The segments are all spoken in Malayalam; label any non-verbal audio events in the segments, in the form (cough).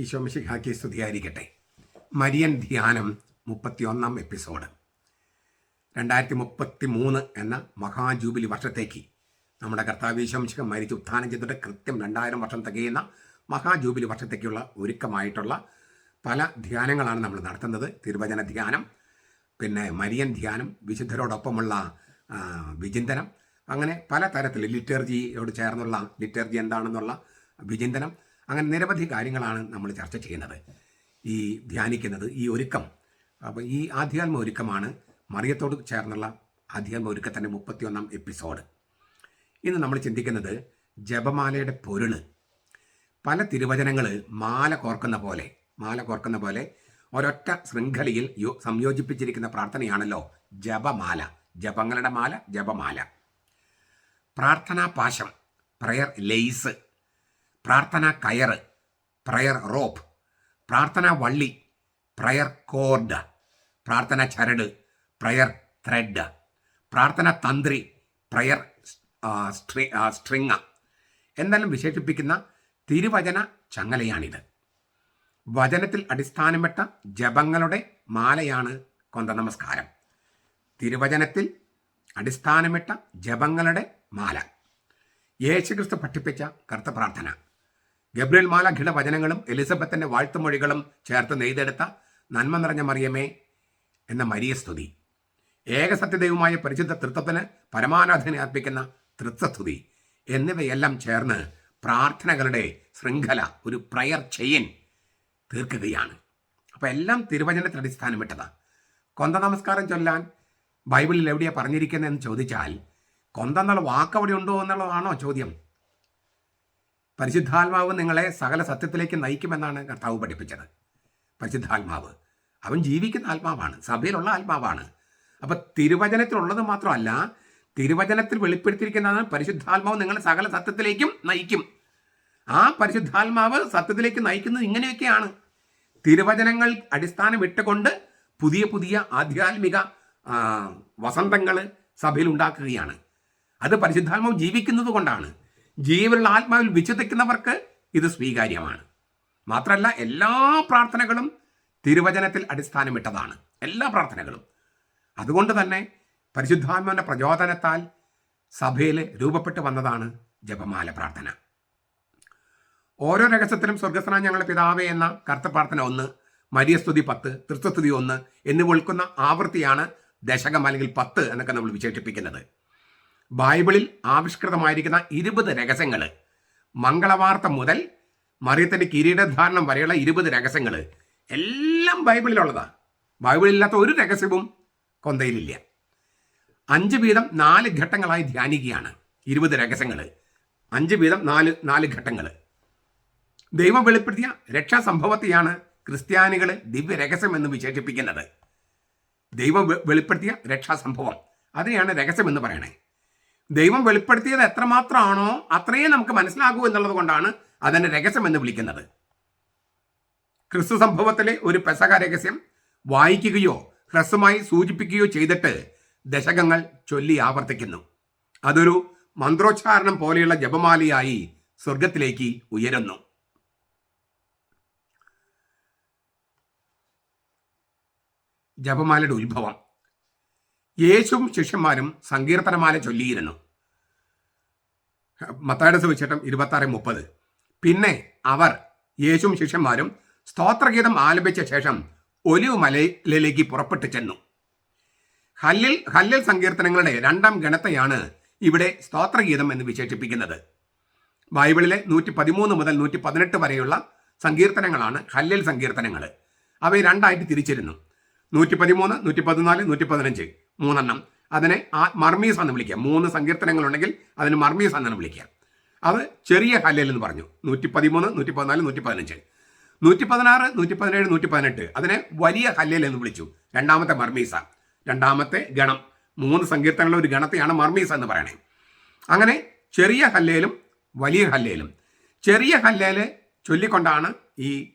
ഈശോമിശിഹാക്കി സ്തുതിയായിരിക്കട്ടെ. മരിയൻ ധ്യാനം മുപ്പത്തിയൊന്നാം എപ്പിസോഡ്. രണ്ടായിരത്തി മുപ്പത്തി മൂന്ന് എന്ന മഹാജൂബിലി വർഷത്തേക്ക് നമ്മുടെ കർത്താവ് ഈശോമിശിഹ മരിച്ച് ഉത്ഥാനം ചെയ്തിട്ട് കൃത്യം രണ്ടായിരം വർഷം തികയുന്ന മഹാജൂബിലി വർഷത്തേക്കുള്ള ഒരുക്കമായിട്ടുള്ള പല ധ്യാനങ്ങളാണ് നമ്മൾ നടത്തുന്നത്. തിരുവചന ധ്യാനം പിന്നെ മരിയൻ ധ്യാനം വിശുദ്ധരോടൊപ്പമുള്ള വിചിന്തനം അങ്ങനെ പല തരത്തിൽ ലിറ്റർജിയോട് ചേർന്നുള്ള ലിറ്റർജി എന്താണെന്നുള്ള വിചിന്തനം അങ്ങനെ നിരവധി കാര്യങ്ങളാണ് നമ്മൾ ചർച്ച ചെയ്യുന്നത്. ഈ ധ്യാനിക്കുന്നത് ഈ ഒരുക്കം. അപ്പോൾ ഈ ആധ്യാത്മ ഒരുക്കമാണ് മറിയത്തോട് ചേർന്നുള്ള ആധ്യാത്മ ഒരുക്കത്തിന്റെ മുപ്പത്തിയൊന്നാം എപ്പിസോഡ്. ഇന്ന് നമ്മൾ ചിന്തിക്കുന്നത് ജപമാലയുടെ പൊരുൾ. പല തിരുവചനങ്ങൾ മാല കോർക്കുന്ന പോലെ മാല കോർക്കുന്ന പോലെ ഒരൊറ്റ ശൃംഖലയിൽ യോ സംയോജിപ്പിച്ചിരിക്കുന്ന പ്രാർത്ഥനയാണല്ലോ ജപമാല. ജപങ്ങളുടെ മാല ജപമാല. പ്രാർത്ഥനാ പാശം പ്രയർ ലെയ്സ് പ്രാർത്ഥനാ കയറ് പ്രയർ റോപ്പ് പ്രാർത്ഥന വള്ളി പ്രയർ കോർഡ് പ്രാർത്ഥന ചരട് പ്രയർ ത്രെഡ് പ്രാർത്ഥന തന്ത്രി പ്രയർ സ്ട്രിങ് എന്നെല്ലാം വിശേഷിപ്പിക്കുന്ന തിരുവചന ചങ്ങലയാണിത്. വചനത്തിൽ അടിസ്ഥാനപ്പെട്ട ജപങ്ങളുടെ മാലയാണ് കൊന്ത നമസ്കാരം. തിരുവചനത്തിൽ അടിസ്ഥാനമിട്ട ജപങ്ങളുടെ മാല. യേശുക്രിസ്തു പഠിപ്പിച്ച കർത്ത പ്രാർത്ഥന. ഗബ്രിയൽ മാല വചനങ്ങളും എലിസബത്തിന്റെ വാഴ്ത്തുമൊഴികളും ചേർത്ത് നെയ്തെടുത്ത നന്മ നിറഞ്ഞ മറിയമേ എന്ന മരിയ സ്തുതി. ഏകസത്യദൈവമായ പരിശുദ്ധ തൃത്വത്തിന് പരമാരാധന അർപ്പിക്കുന്ന തൃത്വസ്തുതി എന്നിവയെല്ലാം ചേർന്ന് പ്രാർത്ഥനകളുടെ ശൃംഖല ഒരു പ്രയർ ചെയിൻ തീർക്കുകയാണ്. അപ്പോൾ എല്ലാം തിരുവചനത്തിൽ അടിസ്ഥാനമിട്ടതാണ് കൊന്ത നമസ്കാരം ചൊല്ലാൻ ബൈബിളിൽ എവിടെയാണ് പറഞ്ഞിരിക്കുന്നതെന്ന് ചോദിച്ചാൽ കൊന്ത എന്നുള്ള വാക്ക് അവിടെ ഉണ്ടോ എന്നുള്ളതാണോ ചോദ്യം. പരിശുദ്ധാത്മാവ് നിങ്ങളെ സകല സത്യത്തിലേക്ക് നയിക്കുമെന്നാണ് കർത്താവ് പഠിപ്പിച്ചത്. പരിശുദ്ധാത്മാവ്. അവൻ ജീവിക്കുന്ന ആത്മാവാണ് സഭയിലുള്ള ആത്മാവാണ്. അപ്പൊ തിരുവചനത്തിലുള്ളത് മാത്രമല്ല തിരുവചനത്തിൽ വെളിപ്പെടുത്തിയിരിക്കുന്നതാണ് പരിശുദ്ധാത്മാവ് നിങ്ങളെ സകല സത്യത്തിലേക്കും നയിക്കും. ആ പരിശുദ്ധാത്മാവ് സത്യത്തിലേക്ക് നയിക്കുന്നത് ഇങ്ങനെയൊക്കെയാണ്. തിരുവചനങ്ങൾ അടിസ്ഥാനം ഇട്ടുകൊണ്ട് പുതിയ പുതിയ ആധ്യാത്മിക വസന്തങ്ങൾ സഭയിൽ ഉണ്ടാക്കുകയാണ്. അത് പരിശുദ്ധാത്മാവ് ജീവിക്കുന്നത് കൊണ്ടാണ്. ജീവനുള്ള ആത്മാവിൽ വിശ്വസിക്കുന്നവർക്ക് ഇത് സ്വീകാര്യമാണ്. മാത്രമല്ല എല്ലാ പ്രാർത്ഥനകളും തിരുവചനത്തിൽ അടിസ്ഥാനമിട്ടതാണ്. എല്ലാ പ്രാർത്ഥനകളും. അതുകൊണ്ട് തന്നെ പരിശുദ്ധാത്മാവിന്റെ പ്രചോദനത്താൽ സഭയിൽ രൂപപ്പെട്ടു വന്നതാണ് ജപമാല പ്രാർത്ഥന. ഓരോ രഹസ്യത്തിലും സ്വർഗസ്നാ ഞങ്ങളുടെ പിതാവേ എന്ന കർത്ത പ്രാർത്ഥന ഒന്ന് മരിയസ്തുതി പത്ത് തൃത്വസ്തുതി ഒന്ന് എന്നിവ ഉൾക്കുന്ന ആവൃത്തിയാണ് ദശകം അല്ലെങ്കിൽ പത്ത് എന്നൊക്കെ നമ്മൾ വിശേഷിപ്പിക്കുന്നത്. ബൈബിളിൽ ആവിഷ്കൃതമായിരിക്കുന്ന ഇരുപത് രഹസ്യങ്ങൾ മംഗളവാർത്ത മുതൽ മറിയത്തിന്റെ കിരീടധാരണം വരെയുള്ള ഇരുപത് രഹസ്യങ്ങൾ എല്ലാം ബൈബിളിലുള്ളതാണ് ബൈബിളില്ലാത്ത ഒരു രഹസ്യവും കൊന്തയിലില്ല. അഞ്ച് വീതം നാല് ഘട്ടങ്ങളായി ധ്യാനിക്കുകയാണ് ഇരുപത് രഹസ്യങ്ങൾ അഞ്ച് വീതം നാല് നാല് ഘട്ടങ്ങൾ ദൈവം വെളിപ്പെടുത്തിയ രക്ഷാസംഭവത്തെയാണ് ക്രിസ്ത്യാനികൾ ദിവ്യ രഹസ്യം എന്ന് വിശേഷിപ്പിക്കുന്നത്. ദൈവം വെളിപ്പെടുത്തിയ രക്ഷാസംഭവം. അതിനെയാണ് രഹസ്യം എന്ന് പറയണേ. ദൈവം വെളിപ്പെടുത്തിയത് എത്രമാത്രമാണോ അത്രയും നമുക്ക് മനസ്സിലാകൂ എന്നുള്ളത് കൊണ്ടാണ് അതിന്റെ രഹസ്യം എന്ന് വിളിക്കുന്നത്. ക്രിസ്തു സംഭവത്തിലെ ഒരു പെസക രഹസ്യം വായിക്കുകയോ ഹ്രസ്വമായി സൂചിപ്പിക്കുകയോ ചെയ്തിട്ട് ദശകങ്ങൾ ചൊല്ലി ആവർത്തിക്കുന്നു. അതൊരു മന്ത്രോച്ചാരണം പോലെയുള്ള ജപമാലയായി സ്വർഗത്തിലേക്ക് ഉയരുന്നു. ജപമാലയുടെ ഉത്ഭവം. യേശുവും ശിഷ്യന്മാരും സങ്കീർത്തനമാല ചൊല്ലിയിരുന്നു. മത്തായുടെ സുവിശേഷം ഇരുപത്തി ആറ് മുപ്പത്. പിന്നെ അവർ യേശുവും ശിഷ്യന്മാരും സ്തോത്രഗീതം ആലപിച്ച ശേഷം ഒലിവ് മലയിലേക്ക് പുറപ്പെട്ടു ചെന്നു. ഹല്ലിൽ ഹല്ലിൽ സങ്കീർത്തനങ്ങളുടെ രണ്ടാം ഗണത്തെയാണ് ഇവിടെ സ്തോത്രഗീതം എന്ന് വിശേഷിപ്പിക്കുന്നത്. ബൈബിളിലെ നൂറ്റി പതിമൂന്ന് മുതൽ നൂറ്റി പതിനെട്ട് വരെയുള്ള സങ്കീർത്തനങ്ങളാണ് ഹല്ലിൽ സങ്കീർത്തനങ്ങൾ. അവയെ രണ്ടായിട്ട് തിരിച്ചിരുന്നു. നൂറ്റി പതിമൂന്ന് നൂറ്റി പതിനാല് നൂറ്റി പതിനഞ്ച് മൂന്നെണ്ണം. അതിനെ ആ മർമീസ് എന്ന് വിളിക്കുക മൂന്ന് സങ്കീർത്തനങ്ങളുണ്ടെങ്കിൽ അതിന് മർമീസ് എന്നാണ് വിളിക്കുക. അത് ചെറിയ ഹല്ലൽ എന്ന് പറഞ്ഞു. നൂറ്റി പതിമൂന്ന് നൂറ്റി പതിനാല് നൂറ്റി പതിനഞ്ച് നൂറ്റി പതിനാറ് നൂറ്റി പതിനേഴ് നൂറ്റി പതിനെട്ട് അതിനെ വലിയ ഹല്ലൽ എന്ന് വിളിച്ചു. രണ്ടാമത്തെ മർമീസ. രണ്ടാമത്തെ ഗണം. മൂന്ന് സങ്കീർത്തനങ്ങളുടെ ഒരു ഗണത്തെയാണ് മർമീസ എന്ന് പറയണേ. അങ്ങനെ ചെറിയ ഹല്ലേലും വലിയ ഹല്ലേലും. ചെറിയ ഹല്ലേൽ ചൊല്ലിക്കൊണ്ടാണ് ഈ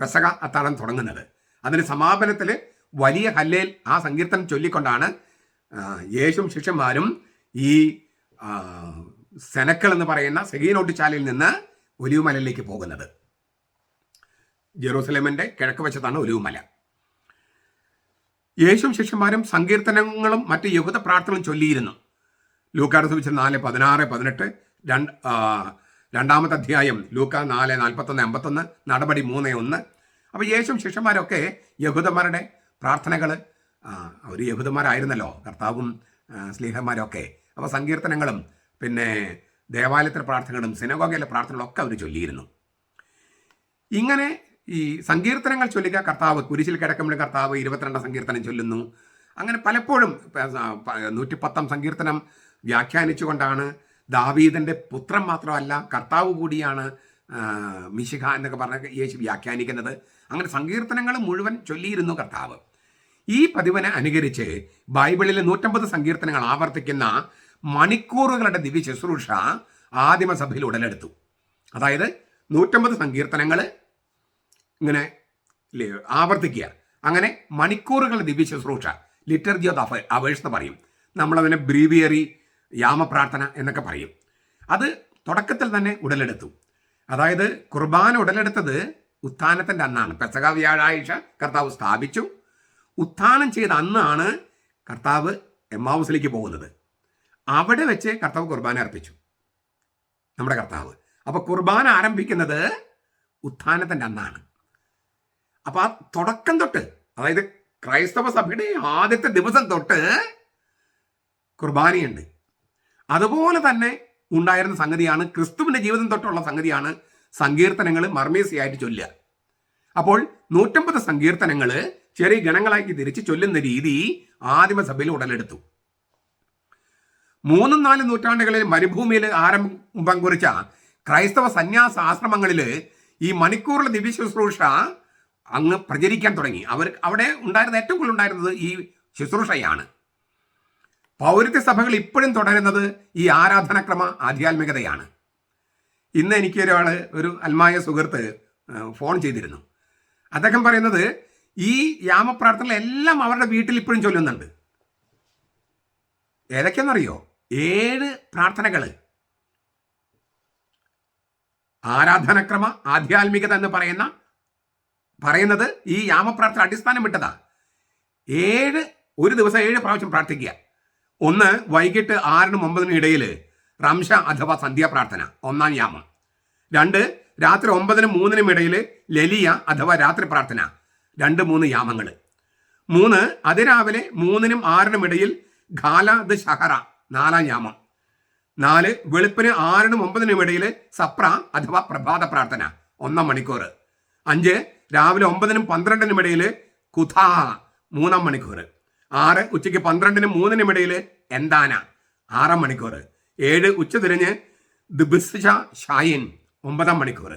പെസക അത്താഴം തുടങ്ങുന്നത്. അതിന് സമാപനത്തിൽ വലിയ ഹല്ലേൽ ആ സങ്കീർത്തനം ചൊല്ലിക്കൊണ്ടാണ് യേശും ശിഷ്യന്മാരും ഈ സെനക്കൾ എന്ന് പറയുന്ന സെഹീനോട്ടിച്ചാലിൽ നിന്ന് ഒലിവുമലയിലേക്ക് പോകുന്നത്. ജെറൂസലേമിന്റെ കിഴക്ക് വശത്താണ് ഒലിവുമല. യേശും ശിഷ്യന്മാരും സങ്കീർത്തനങ്ങളും മറ്റ് യഹൂദ പ്രാർത്ഥനകളും ചൊല്ലിയിരുന്നു. ലൂക്കാട് സുവിച്ച് നാല് പതിനാറ് പതിനെട്ട് രണ്ട് രണ്ടാമത്തെ അധ്യായം ലൂക്ക നാല് നാൽപ്പത്തൊന്ന് എൺപത്തൊന്ന് നടപടി മൂന്ന് ഒന്ന്. അപ്പോൾ യേശും ശിഷ്യന്മാരൊക്കെ യഹൂദന്മാരുടെ പ്രാർത്ഥനകൾ അവർ യഹൂദന്മാരായിരുന്നല്ലോ കർത്താവും സ്ലീഹന്മാരൊക്കെ. അപ്പോൾ സങ്കീർത്തനങ്ങളും പിന്നെ ദേവാലയത്തിലെ പ്രാർത്ഥനകളും സിനഗോഗയിലെ പ്രാർത്ഥനകളും ഒക്കെ അവർ ചൊല്ലിയിരുന്നു. ഇങ്ങനെ ഈ സങ്കീർത്തനങ്ങൾ ചൊല്ലിക്ക കർത്താവ് കുരിശിൽ കിടക്കുമ്പോൾ കർത്താവ് ഇരുപത്തിരണ്ടാം സങ്കീർത്തനം ചൊല്ലുന്നു. അങ്ങനെ പലപ്പോഴും നൂറ്റിപ്പത്താം സങ്കീർത്തനം വ്യാഖ്യാനിച്ചുകൊണ്ടാണ് ദാവീദിന്റെ പുത്രൻ മാത്രമല്ല കർത്താവ് കൂടിയാണ് മിശിഖ എന്നൊക്കെ പറഞ്ഞ യേശു വ്യാഖ്യാനിക്കുന്നത്. അങ്ങനെ സങ്കീർത്തനങ്ങൾ മുഴുവൻ ചൊല്ലിയിരുന്നു കർത്താവ്. ഈ പതിവിനെ അനുകരിച്ച് ബൈബിളിലെ നൂറ്റമ്പത് സങ്കീർത്തനങ്ങൾ ആവർത്തിക്കുന്ന മണിക്കൂറുകളുടെ ദിവ്യ ശുശ്രൂഷ ആദിമസഭയിൽ ഉടലെടുത്തു. അതായത് നൂറ്റമ്പത് സങ്കീർത്തനങ്ങൾ ഇങ്ങനെ ആവർത്തിക്കുക. അങ്ങനെ മണിക്കൂറുകളുടെ ദിവ്യ ശുശ്രൂഷ ലിറ്റർജി ഓഫ് അഫ അവേഴ്സ് എന്ന് പറയും. നമ്മളതിനെ ബ്രീവിയറി യാമപ്രാർത്ഥന എന്നൊക്കെ പറയും. അത് തുടക്കത്തിൽ തന്നെ ഉടലെടുത്തു. അതായത് കുർബാന ഉടലെടുത്തത് ഉത്ഥാനത്തിന്റെ അന്നാണ്. പെസക വ്യാഴാഴ്ച കർത്താവ് സ്ഥാപിച്ചു. ഉത്ഥാനം ചെയ്ത അന്നാണ് കർത്താവ് എമ്മാവൂസിലേക്ക് പോകുന്നത്. അവിടെ വെച്ച് കർത്താവ് കുർബാന അർപ്പിച്ചു. നമ്മുടെ കർത്താവ്. അപ്പോൾ കുർബാന ആരംഭിക്കുന്നത് ഉത്ഥാനത്തിന്റെ അന്നാണ്. അപ്പോൾ ആ തുടക്കം തൊട്ട് അതായത് ക്രൈസ്തവ സഭയുടെ ആദ്യത്തെ ദിവസം തൊട്ട് കുർബാനയുണ്ട്. അതുപോലെ തന്നെ ഉണ്ടായിരുന്ന സംഗതിയാണ് ക്രിസ്തുവിന്റെ ജീവിതം തൊട്ടുള്ള സംഗതിയാണ് സങ്കീർത്തനങ്ങൾ മർമേസിയായിട്ട് ചൊല്ലുക. അപ്പോൾ നൂറ്റമ്പത് സങ്കീർത്തനങ്ങൾ ചെറിയ ഗണങ്ങളാക്കി തിരിച്ച് ചൊല്ലുന്ന രീതി ആദിമസഭയിൽ ഉടലെടുത്തു. മൂന്നും നാലും നൂറ്റാണ്ടുകളിൽ മരുഭൂമിയിൽ ആരംഭം കുറിച്ച ക്രൈസ്തവ സന്യാസ ആശ്രമങ്ങളിൽ ഈ മണിക്കൂറിലെ ദിവ്യ ശുശ്രൂഷ അങ്ങ് പ്രചരിക്കാൻ തുടങ്ങി. അവർ അവിടെ ഉണ്ടായിരുന്ന ഏറ്റവും കൂടുതൽ ഉണ്ടായിരുന്നത് ഈ ശുശ്രൂഷയാണ്. പൗരത്യ സഭകൾ ഇപ്പോഴും തുടരുന്നത് ഈ ആരാധനക്രമ ആധ്യാത്മികതയാണ്. ഇന്ന് എനിക്ക് ഒരാൾ ഒരു അൽമായ സുഹൃത്ത് ഫോൺ ചെയ്തിരുന്നു. അദ്ദേഹം പറയുന്നത് ഈ യാമപ്രാർത്ഥനകൾ എല്ലാം അവരുടെ വീട്ടിൽ ഇപ്പോഴും ചൊല്ലുന്നുണ്ട്. ഏതൊക്കെയെന്നറിയോ ഏഴ് പ്രാർത്ഥനകൾ ആരാധനക്രമ ആധ്യാത്മികത എന്ന് പറയുന്ന പറയുന്നത് ഈ യാമപ്രാർത്ഥന അടിസ്ഥാനം വിട്ടതാ. ഏഴ് ഒരു ദിവസം ഏഴ് പ്രാവശ്യം പ്രാർത്ഥിക്കുക. ഒന്ന് വൈകിട്ട് ആറിനും ഒമ്പതിനും ഇടയിൽ റംഷ അഥവാ സന്ധ്യാപ്രാർത്ഥന ഒന്നാം യാമം. രണ്ട് രാത്രി ഒമ്പതിനും മൂന്നിനും ഇടയിൽ ലലിയ അഥവാ രാത്രി പ്രാർത്ഥന രണ്ട് മൂന്ന് യാമങ്ങൾ. മൂന്ന് അതിരാവിലെ മൂന്നിനും ആറിനും ഇടയിൽ ഖാല ദ ഷഹറ നാലാം യാമം. നാല് വെളുപ്പിന് ആറിനും ഒമ്പതിനും ഇടയിൽ സപ്ര അഥവാ പ്രഭാത പ്രാർത്ഥന ഒന്നാം മണിക്കൂർ അഞ്ച് രാവിലെ ഒമ്പതിനും പന്ത്രണ്ടിനും ഇടയിൽ കുഥ മൂന്നാം മണിക്കൂർ ആറ് ഉച്ചയ്ക്ക് പന്ത്രണ്ടിനും മൂന്നിനും ഇടയിൽ എന്താന ആറാം മണിക്കൂർ ഏഴ് ഉച്ച തിരിഞ്ഞ് ദിബിസ്ഷ ഒമ്പതാം മണിക്കൂർ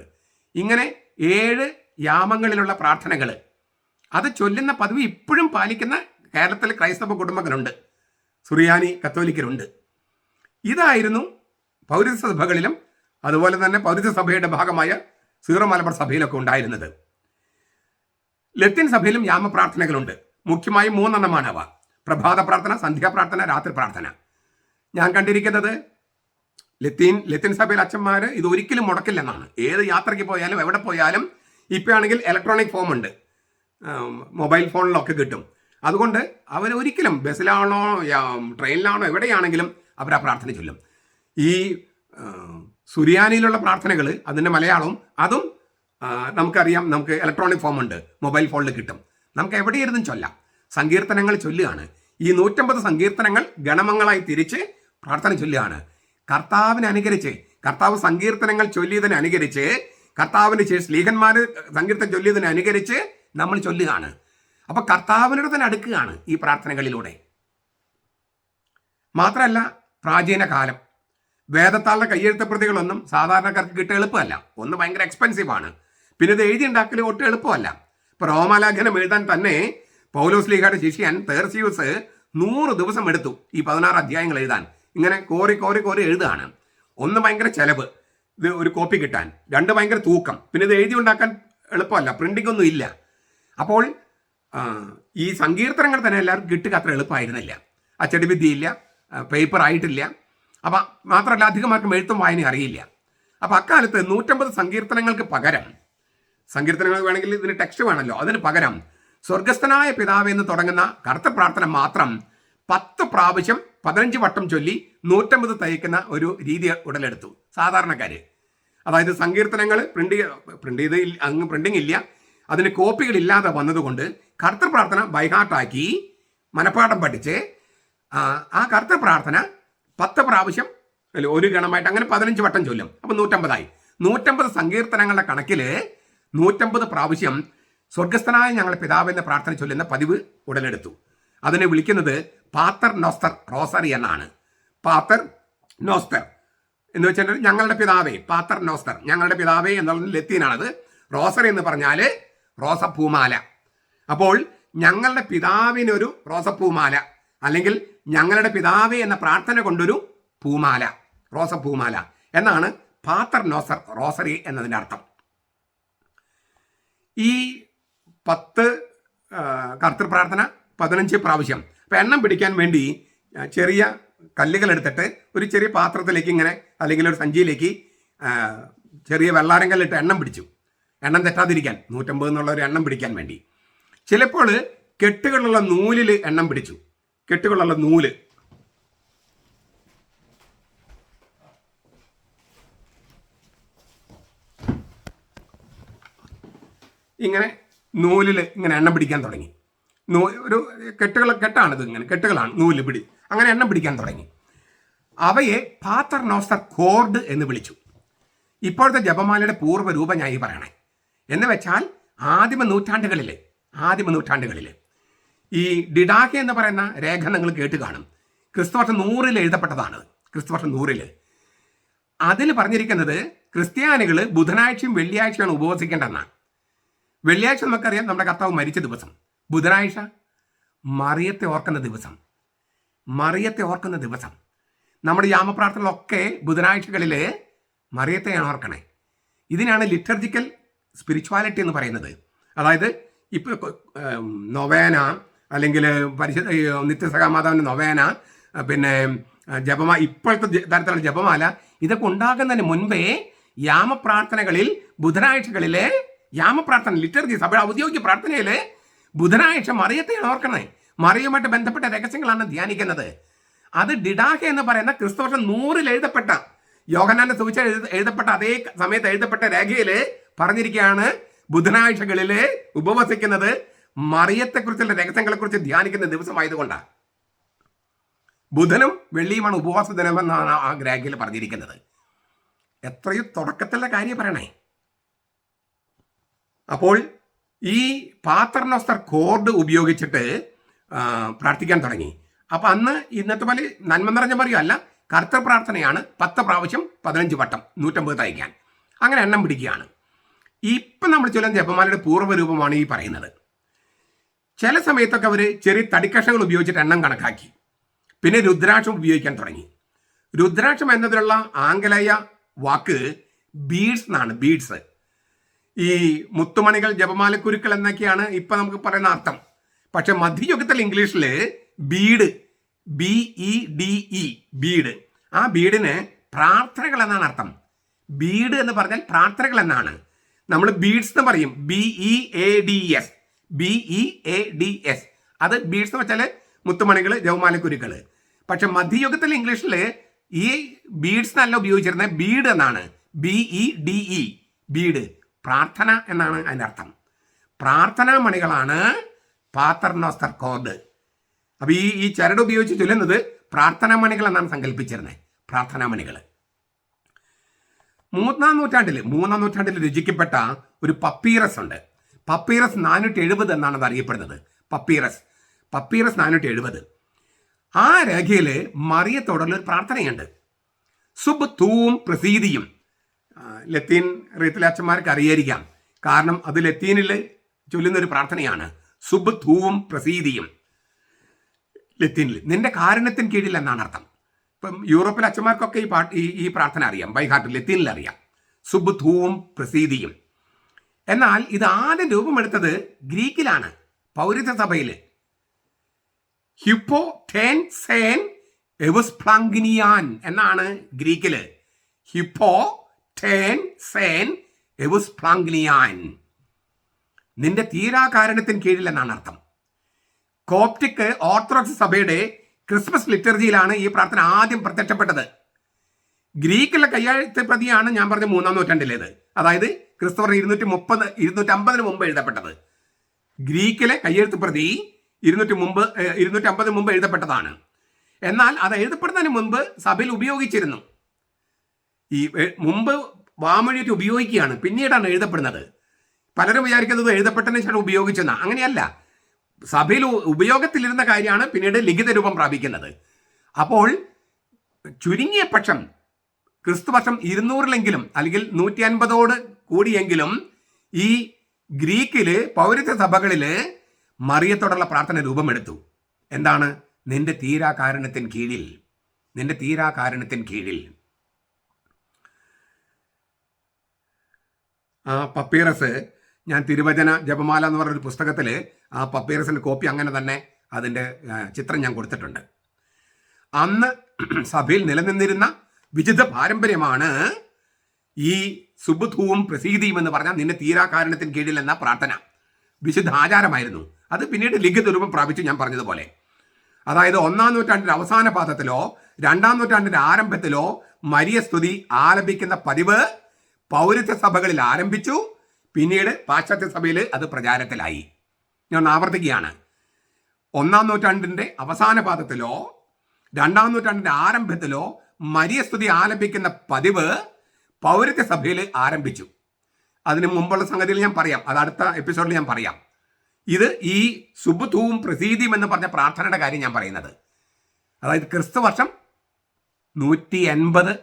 ഇങ്ങനെ ഏഴ് യാമങ്ങളിലുള്ള പ്രാർത്ഥനകൾ അത് ചൊല്ലുന്ന പതിവ് ഇപ്പോഴും പാലിക്കുന്ന കേരളത്തിലെ ക്രൈസ്തവ കുടുംബങ്ങളുണ്ട്. സുറിയാനി കത്തോലിക്കരുണ്ട്. ഇതായിരുന്നു പൗരസ്ത്യ സഭകളിലും അതുപോലെ തന്നെ പൗരസ്യ സഭയുടെ ഭാഗമായ സീറോ മലബാർ സഭയിലൊക്കെ ഉണ്ടായിരുന്നത്. ലത്തിൻ സഭയിലും യാമപ്രാർത്ഥനകളുണ്ട് മുഖ്യമായും മൂന്നെണ്ണമാണ് അവ പ്രഭാത പ്രാർത്ഥന സന്ധ്യാപ്രാർത്ഥന രാത്രി പ്രാർത്ഥന. ഞാൻ കണ്ടിരിക്കുന്നത് ലത്തീൻ ലത്തീൻ സഭയിൽ അച്ഛന്മാർ ഇത് ഒരിക്കലും മുടക്കില്ലെന്നാണ്. ഏത് യാത്രയ്ക്ക് പോയാലും എവിടെ പോയാലും ഇപ്പോഴാണെങ്കിൽ ഇലക്ട്രോണിക് ഫോം ഉണ്ട്. മൊബൈൽ ഫോണിലൊക്കെ കിട്ടും. അതുകൊണ്ട് അവർ ഒരിക്കലും ബസ്സിലാണോ ട്രെയിനിലാണോ എവിടെയാണെങ്കിലും അവർ ആ പ്രാർത്ഥന ചൊല്ലും. ഈ സുറിയാനിയിലുള്ള പ്രാർത്ഥനകൾ അതിന്റെ മലയാളവും അതും നമുക്കറിയാം നമുക്ക് ഇലക്ട്രോണിക് ഫോം ഉണ്ട്. മൊബൈൽ ഫോണിൽ കിട്ടും. നമുക്ക് എവിടെ ഇരുന്നും ചൊല്ലാം. സങ്കീർത്തനങ്ങൾ ചൊല്ലുകയാണ്. ഈ നൂറ്റമ്പത് സങ്കീർത്തനങ്ങൾ ഗണമങ്ങളായി തിരിച്ച് പ്രാർത്ഥന ചൊല്ലുകയാണ്. കർത്താവിനെ അനുകരിച്ച് കർത്താവ് സങ്കീർത്തനങ്ങൾ ചൊല്ലിയതിനെ അനുകരിച്ച് കർത്താവിന് ശേഷം സ്ലീഹന്മാർ സങ്കീർത്തനം ചൊല്ലിയതിനെ അനുകരിച്ച് നമ്മൾ ചൊല്ലുകയാണ്. അപ്പൊ കർത്താവിനോട് തന്നെ അടുക്കുകയാണ് ഈ പ്രാർത്ഥനകളിലൂടെ. മാത്രമല്ല പ്രാചീന കാലം. വേദത്താളുടെ കയ്യെഴുത്ത പ്രതികളൊന്നും സാധാരണക്കാർക്ക് കിട്ടുക എളുപ്പമല്ല. ഒന്ന് ഭയങ്കര എക്സ്പെൻസീവ് ആണ്. പിന്നെ ഇത് എഴുതി ഉണ്ടാക്കൽ ഒട്ടും എളുപ്പമല്ല. ഇപ്പൊ റോമാലാഖനം എഴുതാൻ തന്നെ പൗലോസ് ലീഗയുടെ ശിഷ്യൻ തേർസിയൂസ് നൂറ് ദിവസം എടുത്തു ഈ പതിനാറ് അധ്യായങ്ങൾ എഴുതാൻ. ഇങ്ങനെ കോറി കോറി കോറി എഴുതുകയാണ്. ഒന്ന് ഭയങ്കര ചെലവ് ഇത് ഒരു കോപ്പി കിട്ടാൻ. രണ്ട് ഭയങ്കര തൂക്കം. പിന്നെ ഇത് എഴുതി ഉണ്ടാക്കാൻ എളുപ്പമല്ല പ്രിന്റിംഗ് ഒന്നും ഇല്ല. അപ്പോൾ ഈ സങ്കീർത്തനങ്ങൾ തന്നെ എല്ലാവർക്കും കിട്ടുക അത്ര എളുപ്പമായിരുന്നില്ല. അച്ചടിവിദ്യയില്ല പേപ്പർ ആയിട്ടില്ല. അപ്പം മാത്രമല്ല അധികമാർക്കും എഴുത്തും വായന അറിയില്ല. അപ്പം അക്കാലത്ത് നൂറ്റമ്പത് സങ്കീർത്തനങ്ങൾക്ക് പകരം സങ്കീർത്തനങ്ങൾ വേണമെങ്കിൽ ഇതിന് ടെക്സ്റ്റ് വേണമല്ലോ അതിന് പകരം സ്വർഗസ്ഥനായ പിതാവ് എന്ന് തുടങ്ങുന്ന കറുത്ത പ്രാർത്ഥന മാത്രം പത്ത് പ്രാവശ്യം പതിനഞ്ച് വട്ടം ചൊല്ലി നൂറ്റമ്പത് തയ്ക്കുന്ന ഒരു രീതി ഉടലെടുത്തു. സാധാരണക്കാര്. അതായത് സങ്കീർത്തനങ്ങൾ പ്രിന്റ് പ്രിന്റ് ചെയ്ത് അങ്ങ് പ്രിന്റിംഗ് ഇല്ല. അതിന് കോപ്പികൾ ഇല്ലാതെ വന്നതുകൊണ്ട് കർത്തൃ പ്രാർത്ഥന ബൈഹാർട്ടാക്കി മനഃപ്പാഠം പഠിച്ച് ആ, കർത്തൃ പ്രാർത്ഥന പത്ത് പ്രാവശ്യം അല്ല ഒരു ഗണമായിട്ട് അങ്ങനെ പതിനഞ്ച് വട്ടം ചൊല്ലും. അപ്പം നൂറ്റമ്പതായി. നൂറ്റമ്പത് സങ്കീർത്തനങ്ങളുടെ കണക്കിൽ നൂറ്റമ്പത് പ്രാവശ്യം സ്വർഗസ്ഥനായ ഞങ്ങളുടെ പിതാവ് എന്ന പ്രാർത്ഥന ചൊല്ലുന്ന പതിവ് ഉടലെടുത്തു. അതിനെ വിളിക്കുന്നത് പാത്തർ നോസ്തർ റോസറി എന്നാണ്. പാത്തർ നോസ്തർ. എന്ന് വെച്ചിട്ടുണ്ടെങ്കിൽ ഞങ്ങളുടെ പിതാവേ പാത്തർ നോസ്തർ. ഞങ്ങളുടെ പിതാവേ എന്നുള്ളത് ലത്തീനാണത്. റോസറി എന്ന് പറഞ്ഞാൽ റോസപ്പൂമാല. അപ്പോൾ ഞങ്ങളുടെ പിതാവിനൊരു റോസപ്പൂമാല അല്ലെങ്കിൽ ഞങ്ങളുടെ പിതാവ് എന്ന പ്രാർത്ഥന കൊണ്ടൊരു പൂമാല റോസപ്പൂമാല എന്നാണ് ഫാത്തർ നോസർ റോസറി എന്നതിന്റെ അർത്ഥം. ഈ പത്ത് കർത്തൃപ്രാർത്ഥന പതിനഞ്ച് പ്രാവശ്യം. അപ്പം എണ്ണം പിടിക്കാൻ വേണ്ടി ചെറിയ കല്ലുകൾ എടുത്തിട്ട് ഒരു ചെറിയ പാത്രത്തിലേക്ക് ഇങ്ങനെ അല്ലെങ്കിൽ ഒരു സഞ്ചിയിലേക്ക് ചെറിയ ചെറിയ വെള്ളാരങ്കല്ലിട്ട് എണ്ണം പിടിച്ചു. എണ്ണം തെറ്റാതിരിക്കാൻ നൂറ്റമ്പത് എന്നുള്ള ഒരു എണ്ണം പിടിക്കാൻ വേണ്ടി. ചിലപ്പോൾ കെട്ടുകളുള്ള നൂലിൽ എണ്ണം പിടിച്ചു. കെട്ടുകളുള്ള നൂൽ. ഇങ്ങനെ നൂലിൽ ഇങ്ങനെ എണ്ണം പിടിക്കാൻ തുടങ്ങി. നൂ ഒരു കെട്ടുകൾ കെട്ടാണിത് ഇങ്ങനെ കെട്ടുകളാണ് നൂൽ പിടി. അങ്ങനെ എണ്ണം പിടിക്കാൻ തുടങ്ങി. അവയെ പാത്തർ നോസ്തർ കോർഡ് എന്ന് വിളിച്ചു. ഇപ്പോഴത്തെ ജപമാലയുടെ പൂർവ രൂപം ഞാൻ ഈ പറയണേ. എന്ന് വെച്ചാൽ ആദിമ നൂറ്റാണ്ടുകളിലെ ആദിമ നൂറ്റാണ്ടുകളിലെ. ഈ ഡിഡാഹ എന്ന് പറയുന്ന രേഖ നിങ്ങൾ കേട്ട് കാണും. ക്രിസ്തുവർഷം നൂറിൽ എഴുതപ്പെട്ടതാണ്. ക്രിസ്തുവർഷം നൂറിൽ. അതിൽ പറഞ്ഞിരിക്കുന്നത് ക്രിസ്ത്യാനികൾ ബുധനാഴ്ചയും വെള്ളിയാഴ്ചയാണ് ഉപവസിക്കേണ്ടതെന്നാണ്. വെള്ളിയാഴ്ച നമുക്കറിയാം നമ്മുടെ കർത്താവ് മരിച്ച ദിവസം. ബുധനാഴ്ച മറിയത്തെ ഓർക്കുന്ന ദിവസം. മറിയത്തെ ഓർക്കുന്ന ദിവസം. നമ്മുടെ യാമപ്രാർത്ഥനകളൊക്കെ ബുധനാഴ്ചകളിൽ മറിയത്തെയാണ് ഓർക്കണേ. ഇതിനാണ് ലിറ്റർജിക്കൽ സ്പിരിച്വാലിറ്റി എന്ന് പറയുന്നത്. അതായത് ഇപ്പോൾ നൊവേന അല്ലെങ്കിൽ പരിശുദ്ധ നിത്യസഹാമാതാവിന്റെ നൊവേന പിന്നെ ജപമാ ഇപ്പോഴത്തെ തരത്തിലുള്ള ജപമാല ഇതൊക്കെ ഉണ്ടാകുന്നതിന് മുൻപേ യാമപ്രാർത്ഥനകളിൽ ബുധനാഴ്ചകളിലെ യാമപ്രാർത്ഥന ലിറ്റർജി സഭയുടെ ഔദ്യോഗിക പ്രാർത്ഥനയിൽ ബുധനാഴ്ച മറിയത്തെയാണ് ഓർക്കണേ. മറിയുമായിട്ട് ബന്ധപ്പെട്ട രഹസ്യങ്ങളാണ് ധ്യാനിക്കുന്നത്. അത് ഡിഡാഹ എന്ന് പറയുന്ന ക്രിസ്തുവർഷം നൂറിൽ എഴുതപ്പെട്ട യോഗനാന്റെ സൂചിച്ച എഴുതപ്പെട്ട അതേ സമയത്ത് എഴുതപ്പെട്ട രേഖയിൽ പറഞ്ഞിരിക്കുകയാണ് ബുധനാഴ്ചകളിൽ ഉപവസിക്കുന്നത് മറിയത്തെക്കുറിച്ചുള്ള രഹസ്യങ്ങളെക്കുറിച്ച് ധ്യാനിക്കുന്ന ദിവസമായതുകൊണ്ടാണ് ബുധനും വെള്ളിയുമാണ് ഉപവാസ ദിനമെന്നാണ് ആ ഗ്രാഹ്യയിൽ പറഞ്ഞിരിക്കുന്നത്. എത്രയും തുടക്കത്തിലുള്ള കാര്യം പറയണേ. അപ്പോൾ ഈ പാത്രനോസ്തർ കോർഡ് ഉപയോഗിച്ചിട്ട് പ്രാർത്ഥിക്കാൻ തുടങ്ങി. അപ്പം അന്ന് ഇന്നത്തെ പോലെ നന്മ നിറഞ്ഞ മറിയോ അല്ല കർത്തർ പ്രാർത്ഥനയാണ് പത്ത് പ്രാവശ്യം പതിനഞ്ച് വട്ടം നൂറ്റമ്പത് തയ്ക്കാൻ. അങ്ങനെ എണ്ണം പിടിക്കുകയാണ്. ഇപ്പം നമ്മൾ ചൊല്ലുന്ന ജപമാലയുടെ പൂർവരൂപമാണ് ഈ പറയുന്നത്. ചില സമയത്തൊക്കെ അവർ ചെറിയ തടിക്കഷങ്ങൾ ഉപയോഗിച്ചിട്ട് എണ്ണം കണക്കാക്കി. പിന്നെ രുദ്രാക്ഷം ഉപയോഗിക്കാൻ തുടങ്ങി. രുദ്രാക്ഷം എന്നതിലുള്ള ആംഗലേയ വാക്ക് ബീഡ്സ് എന്നാണ് ബീഡ്സ്. ഈ മുത്തുമണികൾ ജപമാലക്കുരുക്കൾ എന്നൊക്കെയാണ് ഇപ്പൊ നമുക്ക് പറയുന്ന അർത്ഥം. പക്ഷെ മധ്യയുഗത്തിൽ ഇംഗ്ലീഷിൽ bede B E D E bede. ആ ബീഡിന് പ്രാർത്ഥനകൾ എന്നാണ് അർത്ഥം. ബീഡ് എന്ന് പറഞ്ഞാൽ പ്രാർത്ഥനകൾ എന്നാണ്. നമ്മൾ ബീഡ്സ് എന്ന് പറയും. B E A D S B E A D S അത് ബീഡ്സ് എന്ന് വെച്ചാൽ മുത്തുമണികൾ ജവമാലക്കുരുക്കൾ പക്ഷെ മധ്യയുഗത്തിൽ ഇംഗ്ലീഷിൽ ഈ ബീഡ്സ് എന്നല്ല ഉപയോഗിച്ചിരുന്നത് ബീഡ് എന്നാണ്. B E D E bede പ്രാർത്ഥന എന്നാണ് അതിന്റെ അർത്ഥം. പ്രാർത്ഥനാ മണികളാണ് പാത്തർനോസ്തർ കോഡ് അപ്പൊ ഈ ഈ ചരട് ഉപയോഗിച്ച് ചൊല്ലുന്നത് പ്രാർത്ഥനാ മണികൾ എന്നാണ് സങ്കല്പിച്ചിരുന്നത് പ്രാർത്ഥനാ മണികൾ മൂന്നാം നൂറ്റാണ്ടിൽ മൂന്നാം നൂറ്റാണ്ടിൽ രചിക്കപ്പെട്ട ഒരു പപ്പീറസ് ഉണ്ട്. പപ്പീറസ് നാനൂറ്റി എഴുപത് എന്നാണ് അത് അറിയപ്പെടുന്നത് പപ്പീറസ് പപ്പീറസ് നാനൂറ്റി എഴുപത് ആ രേഖയിൽ മറിയത്തോടുള്ള ഒരു പ്രാർത്ഥനയുണ്ട്. സുബ് തൂവും പ്രസീതിയും ലത്തീൻ റീത്തിലെ അച്ഛന്മാർക്ക് അറിയായിരിക്കാം. കാരണം അത് ലത്തീനിൽ ചൊല്ലുന്ന ഒരു പ്രാർത്ഥനയാണ്. സുബ് തൂവും പ്രസീതിയും. ലത്തീനിൽ നിന്റെ കാരണത്തിന് കീഴിൽ എന്നാണ് അർത്ഥം. ഇപ്പം യൂറോപ്പിൽ അച്ഛന്മാർക്കൊക്കെ ഈ പാട്ട് ഈ ഈ പ്രാർത്ഥന അറിയാം. ബൈഹാർട്ട് ലത്തീനിൽ അറിയാം സുബ് ധൂവും പ്രസീതിയും. എന്നാൽ ഇത് ആദ്യം രൂപമെടുത്തത് ഗ്രീക്കിലാണ് പൗരത്വ സഭയിൽ ഹിപ്പോ ടെൻ സേൻ എവുസ്പ്ലാങ്കിനിയാൻ എന്നാണ് ഗ്രീക്കിൽ. ഹിപ്പോ ടെൻ സേൻ എവുസ്പ്ലാങ്കിനിയാൻ. നിന്റെ തീരാകാരണത്തിന് കീഴിൽ എന്നാണ് അർത്ഥം. കോപ്റ്റിക് ഓർത്തഡോക്സ് സഭയുടെ ക്രിസ്മസ് ലിറ്റർജിയിലാണ് ഈ പ്രാർത്ഥന ആദ്യം പ്രത്യക്ഷപ്പെട്ടത്. ഗ്രീക്കിലെ കയ്യെഴുത്ത് പ്രതിയാണ് ഞാൻ പറഞ്ഞ മൂന്നാം നൂറ്റാണ്ടിലേത്. അതായത് ക്രിസ്തവർ ഇരുന്നൂറ്റി മുപ്പത് ഇരുന്നൂറ്റി അമ്പതിന് മുമ്പ് എഴുതപ്പെട്ടത്. ഗ്രീക്കിലെ കയ്യെഴുത്ത് പ്രതി ഇരുന്നൂറ്റി മുമ്പ് ഇരുന്നൂറ്റി അമ്പതിന് മുമ്പ് എഴുതപ്പെട്ടതാണ്. എന്നാൽ അത് എഴുതപ്പെടുന്നതിന് മുമ്പ് സഭയിൽ ഉപയോഗിച്ചിരുന്നു. ഈ മുമ്പ് വാമൊഴിയായിട്ട് ഉപയോഗിക്കുകയാണ്. പിന്നീടാണ് എഴുതപ്പെടുന്നത്. പലരും വിചാരിക്കുന്നത് എഴുതപ്പെട്ടതിന് ശേഷം ഉപയോഗിച്ചെന്ന. അങ്ങനെയല്ല. സഭയിൽ ഉപയോഗത്തിലിരുന്ന കാര്യമാണ് പിന്നീട് ലിഖിത രൂപം പ്രാപിക്കുന്നത്. അപ്പോൾ ചുരുങ്ങിയ പക്ഷം ക്രിസ്തുവർഷം ഇരുന്നൂറിലെങ്കിലും അല്ലെങ്കിൽ നൂറ്റി അൻപതോട് കൂടിയെങ്കിലും ഈ ഗ്രീക്കിൽ പൗരത്വ സഭകളിൽ മറിയത്തോടുള്ള പ്രാർത്ഥന രൂപമെടുത്തു. എന്താണ്? നിന്റെ തീരാ കാരണത്തിന് കീഴിൽ. നിന്റെ തീരാ കാരണത്തിന് കീഴിൽ. ആ പപ്പീറസ് ഞാൻ തിരുവചന ജപമാല എന്ന് പറഞ്ഞൊരു പുസ്തകത്തിൽ ആ പപ്പീറസിന്റെ കോപ്പി അങ്ങനെ തന്നെ അതിന്റെ ചിത്രം ഞാൻ കൊടുത്തിട്ടുണ്ട്. അന്ന് (clears throat) സഭയിൽ നിലനിന്നിരുന്ന വിചിത പാരമ്പര്യമാണ് ഈ സുബുധുവും പ്രസീതിയും എന്ന് പറഞ്ഞാൽ നിന്നെ തീരാകാരണത്തിന് കീഴിൽ എന്ന പ്രാർത്ഥന. വിശുദ്ധ ആചാരമായിരുന്നു. അത് പിന്നീട് ലിഖിത രൂപം പ്രാപിച്ചു ഞാൻ പറഞ്ഞതുപോലെ. അതായത് ഒന്നാം നൂറ്റാണ്ടിന്റെ അവസാന പാദത്തിലോ രണ്ടാം നൂറ്റാണ്ടിന്റെ ആരംഭത്തിലോ മരിയ സ്തുതി ആലപിക്കുന്ന പതിവ് പൗരത്വ സഭകളിൽ ആരംഭിച്ചു. പിന്നീട് പാശ്ചാത്യ സഭയിൽ അത് പ്രചാരത്തിലായി. ഞാൻ ആവർത്തിക്കുകയാണ്. ഒന്നാം നൂറ്റാണ്ടിന്റെ അവസാന പാദത്തിലോ രണ്ടാം നൂറ്റാണ്ടിന്റെ ആരംഭത്തിലോ മരിയസ്തുതി ആലപിക്കുന്ന പതിവ് പൗരത്യ സഭയിൽ ആരംഭിച്ചു. അതിന് മുമ്പുള്ള സംഗതിയിൽ ഞാൻ പറയാം. അത് അടുത്ത എപ്പിസോഡിൽ ഞാൻ പറയാം. ഇത് ഈ സുബുധവും പ്രസീതിയും എന്ന് പറഞ്ഞ പ്രാർത്ഥനയുടെ കാര്യം ഞാൻ പറയുന്നത്. അതായത് ക്രിസ്തു വർഷം നൂറ്റി എൺപത്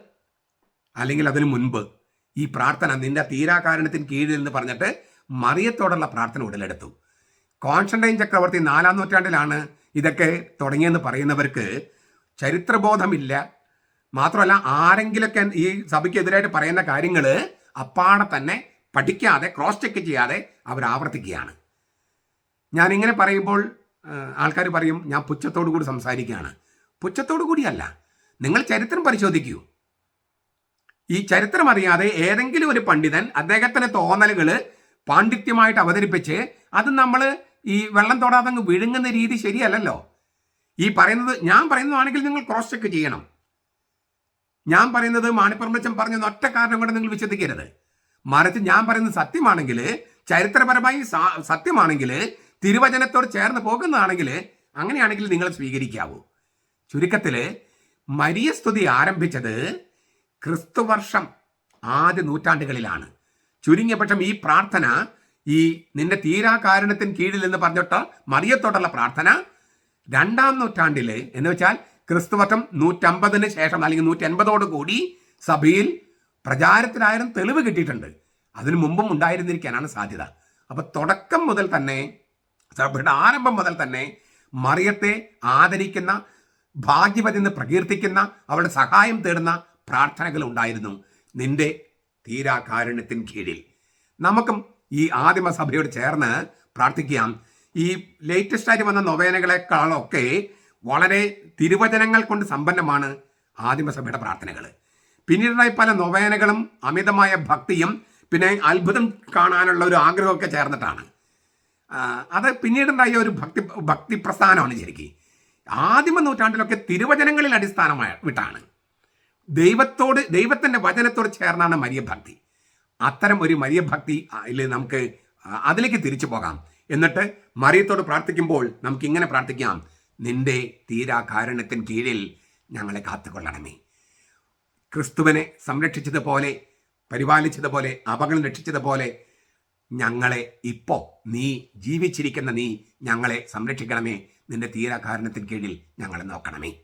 അല്ലെങ്കിൽ അതിന് മുൻപ്. ഈ പ്രാർത്ഥന നിന്റെ തീരാകാരണത്തിന് കീഴിൽ എന്ന് പറഞ്ഞിട്ട് മറിയത്തോടുള്ള പ്രാർത്ഥന ഉടലെടുത്തു. കോൺസ്റ്റന്റൈൻ ചക്രവർത്തി നാലാം നൂറ്റാണ്ടിലാണ് ഇതൊക്കെ തുടങ്ങിയെന്ന് പറയുന്നവർക്ക് ചരിത്രബോധമില്ല. മാത്രമല്ല ആരെങ്കിലൊക്കെ ഈ സഭയ്ക്കെതിരായിട്ട് പറയുന്ന കാര്യങ്ങൾ അപ്പാടെ തന്നെ പഠിക്കാതെ ക്രോസ് ചെക്ക് ചെയ്യാതെ അവർ ആവർത്തിക്കുകയാണ്. ഞാൻ ഇങ്ങനെ പറയുമ്പോൾ ആൾക്കാർ പറയും ഞാൻ പുച്ഛത്തോടു കൂടി സംസാരിക്കുകയാണ്. പുച്ഛത്തോടു കൂടിയല്ല. നിങ്ങൾ ചരിത്രം പരിശോധിക്കൂ. ഈ ചരിത്രം അറിയാതെ ഏതെങ്കിലും ഒരു പണ്ഡിതൻ അദ്ദേഹത്തിന്റെ തോന്നലുകൾ പാണ്ഡിത്യമായിട്ട് അവതരിപ്പിച്ച് അത് നമ്മൾ ഈ വെള്ളം തൊടാതെ അങ്ങ് വിഴുങ്ങുന്ന രീതി ശരിയല്ലല്ലോ. ഈ പറയുന്നത് ഞാൻ പറയുന്നതാണെങ്കിൽ നിങ്ങൾ ക്രോസ് ചെക്ക് ചെയ്യണം. ഞാൻ പറയുന്നത് മാണിപ്പറമ്പച്ചൻ പറഞ്ഞ ഒറ്റ കാരണം കൊണ്ട് നിങ്ങൾ വിശ്വസിക്കരുത്. മറിച്ച് ഞാൻ പറയുന്നത് സത്യമാണെങ്കിൽ ചരിത്രപരമായി സത്യമാണെങ്കിൽ തിരുവചനത്തോട് ചേർന്ന് പോകുന്നതാണെങ്കിൽ അങ്ങനെയാണെങ്കിൽ നിങ്ങൾ സ്വീകരിക്കാവൂ. ചുരുക്കത്തിൽ മരിയ സ്തുതി ആരംഭിച്ചത് ക്രിസ്തുവർഷം ആദ്യ നൂറ്റാണ്ടുകളിലാണ്. ചുരുങ്ങിയ പക്ഷം ഈ പ്രാർത്ഥന ഈ നിന്റെ തീരാകാരണത്തിന് കീഴിൽ എന്ന് പറഞ്ഞിട്ട് മറിയത്തോടുള്ള പ്രാർത്ഥന രണ്ടാം നൂറ്റാണ്ടിൽ എന്ന് വെച്ചാൽ ക്രിസ്തുവർഷം നൂറ്റമ്പതിന് ശേഷം അല്ലെങ്കിൽ നൂറ്റി അൻപതോട് കൂടി സഭയിൽ പ്രചാരത്തിലായാലും തെളിവ് കിട്ടിയിട്ടുണ്ട്. അതിനു മുമ്പും ഉണ്ടായിരുന്നിരിക്കാനാണ് സാധ്യത. അപ്പൊ തുടക്കം മുതൽ തന്നെ സഭയുടെ ആരംഭം മുതൽ തന്നെ മറിയത്തെ ആദരിക്കുന്ന ഭാഗ്യവതി എന്ന് പ്രകീർത്തിക്കുന്ന അവളുടെ സഹായം തേടുന്ന പ്രാർത്ഥനകൾ ഉണ്ടായിരുന്നു നിന്റെ തീരാകാരുണ്യത്തിൻ കീഴിൽ. നമുക്കും ഈ ആദിമ സഭയോട് ചേർന്ന് പ്രാർത്ഥിക്കാം. ഈ ലേറ്റസ്റ്റ് ആയിട്ട് വന്ന നൊവേനകളെക്കാളൊക്കെ വളരെ തിരുവചനങ്ങൾ കൊണ്ട് സമ്പന്നമാണ് ആദിമസഭയുടെ പ്രാർത്ഥനകൾ പിന്നീടായി പല നൊവേനകളും അമിതമായ ഭക്തിയും പിന്നെ അത്ഭുതം കാണാനുള്ള ഒരു ആഗ്രഹമൊക്കെ ചേർന്നിട്ടാണ്. അത് പിന്നീടുണ്ടായ ഒരു ഭക്തി ഭക്തി പ്രസ്ഥാനമാണ് ശരിക്കും. ആദിമ നൂറ്റാണ്ടിലൊക്കെ തിരുവചനങ്ങളിൽ അടിസ്ഥാനമായ വിട്ടാണ്. ദൈവത്തോട് ദൈവത്തിന്റെ വചനത്തോട് ചേർന്നാണ് മര്യഭക്തി. അത്തരം ഒരു മര്യഭക്തി നമുക്ക് അതിലേക്ക് തിരിച്ചു പോകാം. എന്നിട്ട് മറിയത്തോട് പ്രാർത്ഥിക്കുമ്പോൾ നമുക്ക് ഇങ്ങനെ പ്രാർത്ഥിക്കാം. നിന്റെ തീരാ കാരണത്തിന് കീഴിൽ ഞങ്ങളെ കാത്തുകൊള്ളണമേ. ക്രിസ്തുവിനെ സംരക്ഷിച്ചതുപോലെ പരിപാലിച്ചതുപോലെ അപകടം രക്ഷിച്ചതുപോലെ ഞങ്ങളെ ഇപ്പോൾ നീ ജീവിച്ചിരിക്കുന്ന നീ ഞങ്ങളെ സംരക്ഷിക്കണമേ. നിന്റെ തീരാ കാരണത്തിന് കീഴിൽ ഞങ്ങളെ നോക്കണമേ.